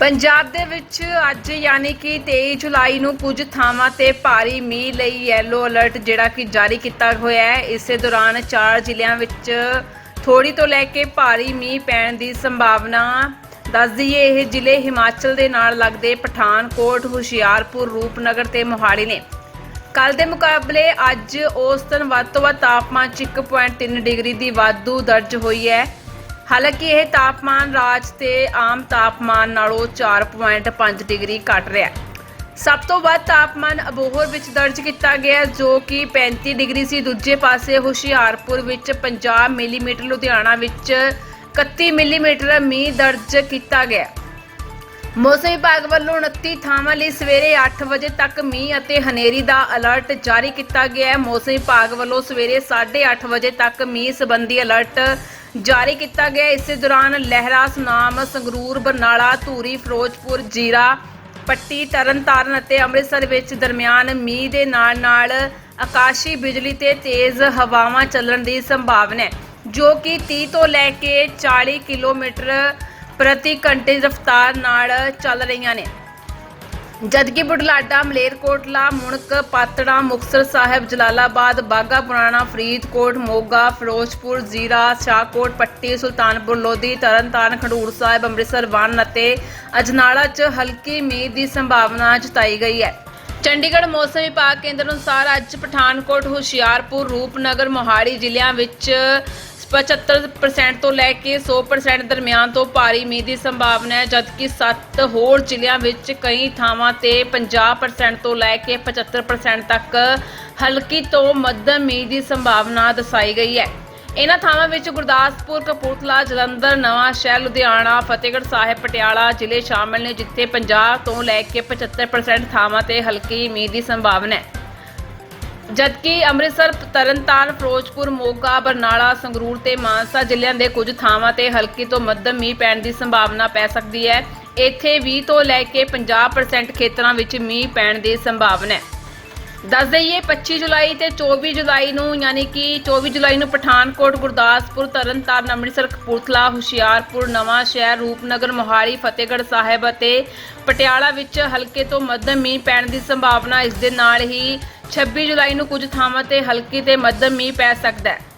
ਪੰਜਾਬ ਦੇ ਵਿੱਚ ਅੱਜ ਯਾਨੀ ਕਿ 23 ਜੁਲਾਈ ਨੂੰ ਕੁਝ ਥਾਵਾਂ ਤੇ ਭਾਰੀ ਮੀਂਹ ਲਈ ਯੈਲੋ ਅਲਰਟ ਜਿਹੜਾ ਕਿ ਜਾਰੀ ਕੀਤਾ ਹੋਇਆ ਹੈ। ਇਸੇ ਦੌਰਾਨ ਚਾਰ ਜ਼ਿਲ੍ਹਿਆਂ ਵਿੱਚ ਥੋੜੀ ਤੋਂ ਲੈ ਕੇ ਭਾਰੀ ਮੀਂਹ ਪੈਣ ਦੀ ਸੰਭਾਵਨਾ ਦੱਸ ਦਈਏ। ਇਹ ਜ਼ਿਲ੍ਹੇ ਹਿਮਾਚਲ ਦੇ ਨਾਲ ਲੱਗਦੇ ਪਠਾਨਕੋਟ, ਹੁਸ਼ਿਆਰਪੁਰ, ਰੂਪਨਗਰ ਤੇ ਮੋਹਾਲੀ ਨੇ। ਕੱਲ ਦੇ ਮੁਕਾਬਲੇ ਅੱਜ ਔਸਤਨ ਵੱਧ ਤੋਂ ਵੱਧ ਤਾਪਮਾਨ 'ਚ 1.3 ਡਿਗਰੀ ਦੀ ਵਾਧੂ ਦਰਜ ਹੋਈ ਹੈ। ਹਾਲਾਂਕਿ ਇਹ ਤਾਪਮਾਨ ਰਾਜ ਤੇ ਆਮ ਤਾਪਮਾਨ ਨਾਲੋਂ 4.5 ਡਿਗਰੀ ਘੱਟ ਰਿਹਾ ਹੈ। ਸਭ ਤੋਂ ਵੱਧ ਤਾਪਮਾਨ ਅਬੋਹਰ ਵਿੱਚ ਦਰਜ ਕੀਤਾ ਗਿਆ ਜੋ ਕਿ 35 ਡਿਗਰੀ ਸੀ। ਦੂਜੇ ਪਾਸੇ ਹੁਸ਼ਿਆਰਪੁਰ ਵਿੱਚ 50 ਮਿਲੀਮੀਟਰ, ਲੁਧਿਆਣਾ ਵਿੱਚ 31 ਮਿਲੀਮੀਟਰ ਮੀਂਹ ਦਰਜ ਕੀਤਾ ਗਿਆ ਮੌਸਮ ਵਿਭਾਗ ਵੱਲੋਂ 29 ਥਾਵਾਂ ਲਈ ਸਵੇਰੇ 8 ਵਜੇ ਤੱਕ ਮੀਂਹ ਅਤੇ ਹਨੇਰੀ ਦਾ ਅਲਰਟ ਜਾਰੀ ਕੀਤਾ ਗਿਆ ਹੈ। ਮੌਸਮ ਵਿਭਾਗ ਵੱਲੋਂ ਸਵੇਰੇ 8:30 ਵਜੇ ਤੱਕ ਮੀਂਹ ਸੰਬੰਧੀ ਅਲਰਟ ਜਾਰੀ ਕੀਤਾ ਗਿਆ। ਇਸੇ ਦੌਰਾਨ ਲਹਿਰਾ ਸੁਨਾਮ ਸੰਗਰੂਰ, ਬਰਨਾਲਾ, ਧੂਰੀ, ਫਿਰੋਜ਼ਪੁਰ, ਜੀਰਾ, ਪੱਟੀ, ਤਰਨਤਾਰਨ ਅਤੇ ਅੰਮ੍ਰਿਤਸਰ ਵਿੱਚ ਦਰਮਿਆਨ ਮੀਂਹ ਦੇ ਨਾਲ-ਨਾਲ ਆਕਾਸ਼ੀ ਬਿਜਲੀ ਤੇ ਤੇਜ਼ ਹਵਾਵਾਂ ਚੱਲਣ ਦੀ ਸੰਭਾਵਨਾ ਹੈ, ਜੋ ਕਿ 30 ਤੋਂ ਲੈ ਕੇ 40 ਕਿਲੋਮੀਟਰ ਪ੍ਰਤੀ ਘੰਟੇ ਰਫ਼ਤਾਰ ਨਾਲ ਚੱਲ ਰਹੀਆਂ ਨੇ। ਜਦਕਿ ਬੁਢਲਾਡਾ, ਮਲੇਰਕੋਟਲਾ, ਮੁਣਕ, ਪਾਤੜਾ, ਮੁਕਤਸਰ ਸਾਹਿਬ, ਜਲਾਲਾਬਾਦ ਬਾਗਾ ਪੁਰਾਣਾ, ਫਰੀਦਕੋਟ, ਮੋਗਾ, ਫਿਰੋਜ਼ਪੁਰ, ਜ਼ੀਰਾ, ਸ਼ਾਹਕੋਟ, ਪੱਟੀ, ਸੁਲਤਾਨਪੁਰ, ਲੋਧੀ, ਤਰਨਤਾਰਨ, ਖਡੂਰ ਸਾਹਿਬ, ਅੰਮ੍ਰਿਤਸਰ ਵਨ ਅਤੇ ਅਜਨਾਲਾ 'ਚ ਹਲਕੀ ਮੀਂਹ ਦੀ ਸੰਭਾਵਨਾ ਜਤਾਈ ਗਈ ਹੈ। ਚੰਡੀਗੜ੍ਹ ਮੌਸਮ ਵਿਭਾਗ ਕੇਂਦਰ ਅਨੁਸਾਰ ਅੱਜ ਪਠਾਨਕੋਟ, ਹੁਸ਼ਿਆਰਪੁਰ, ਰੂਪਨਗਰ, ਮੋਹਾਲੀ ਜ਼ਿਲ੍ਹਿਆਂ ਵਿੱਚ 75% ਤੋਂ ਲੈ ਕੇ 100% ਦਰਮਿਆਨ ਤੋਂ ਭਾਰੀ ਮੀਂਹ ਦੀ ਸੰਭਾਵਨਾ ਹੈ, ਜਦਕਿ 7 ਹੋਰ ਜ਼ਿਲ੍ਹਿਆਂ ਵਿੱਚ ਕਈ ਥਾਵਾਂ ਤੇ 50% ਤੋਂ ਲੈ ਕੇ 75% ਤੱਕ ਹਲਕੀ ਤੋਂ ਮੱਧਮ ਮੀਂਹ ਦੀ ਸੰਭਾਵਨਾ ਦਰਸਾਈ ਗਈ ਹੈ। ਇਹਨਾਂ ਥਾਵਾਂ ਵਿੱਚ ਗੁਰਦਾਸਪੁਰ, ਕਪੂਰਥਲਾ, ਜਲੰਧਰ, ਨਵਾਂ ਸ਼ਹਿਰ, ਲੁਧਿਆਣਾ, ਫਤਿਹਗੜ੍ਹ ਸਾਹਿਬ, ਪਟਿਆਲਾ ਜ਼ਿਲ੍ਹੇ ਸ਼ਾਮਲ ਨੇ, ਜਿੱਥੇ 50 ਤੋਂ ਲੈ ਕੇ 75% ਥਾਵਾਂ ਤੇ ਹਲਕੀ ਮੀਂਹ ਦੀ ਸੰਭਾਵਨਾ ਹੈ। ਜਦਕਿ ਅੰਮ੍ਰਿਤਸਰ, ਤਰਨਤਾਰਨ, ਫਿਰੋਜ਼ਪੁਰ, ਮੋਗਾ, ਬਰਨਾਲਾ, ਸੰਗਰੂਰ ਤੇ ਮਾਨਸਾ ਜ਼ਿਲ੍ਹਿਆਂ ਦੇ ਕੁਝ ਥਾਵਾਂ ਤੇ ਹਲਕੀ ਤੋਂ ਮੱਧਮ ਮੀਂਹ ਪੈਣ ਦੀ ਸੰਭਾਵਨਾ ਪੈ ਸਕਦੀ ਹੈ। ਇੱਥੇ 20 ਤੋਂ ਲੈ ਕੇ 50% ਖੇਤਰਾਂ ਵਿੱਚ ਮੀਂਹ ਪੈਣ ਦੀ ਸੰਭਾਵਨਾ ਹੈ। ਦੱਸ ਦਈਏ 25 ਜੁਲਾਈ ਤੇ 24 ਜੁਲਾਈ ਨੂੰ, ਯਾਨੀ ਕਿ 24 ਜੁਲਾਈ ਨੂੰ ਪਠਾਨਕੋਟ, ਗੁਰਦਾਸਪੁਰ, ਤਰਨਤਾਰਨ, ਅੰਮ੍ਰਿਤਸਰ, ਕਪੂਰਥਲਾ, ਹੁਸ਼ਿਆਰਪੁਰ, ਨਵਾਂ ਸ਼ਹਿਰ, ਰੂਪਨਗਰ, ਮੋਹਾਲੀ, ਫਤਿਹਗੜ੍ਹ ਸਾਹਿਬ ਅਤੇ ਪਟਿਆਲਾ ਵਿੱਚ ਹਲਕੇ ਤੋਂ ਮੱਧਮ ਮੀਂਹ ਪੈਣ ਦੀ ਸੰਭਾਵਨਾ ਇਸ ਦੇ ਨਾਲ ਹੀ 26 ਜੁਲਾਈ ਨੂੰ ਕੁਝ ਥਾਵਾਂ ਤੇ ਹਲਕੀ ਤੇ ਮੱਧਮ ਮੀਂਹ ਪੈ ਸਕਦਾ ਹੈ।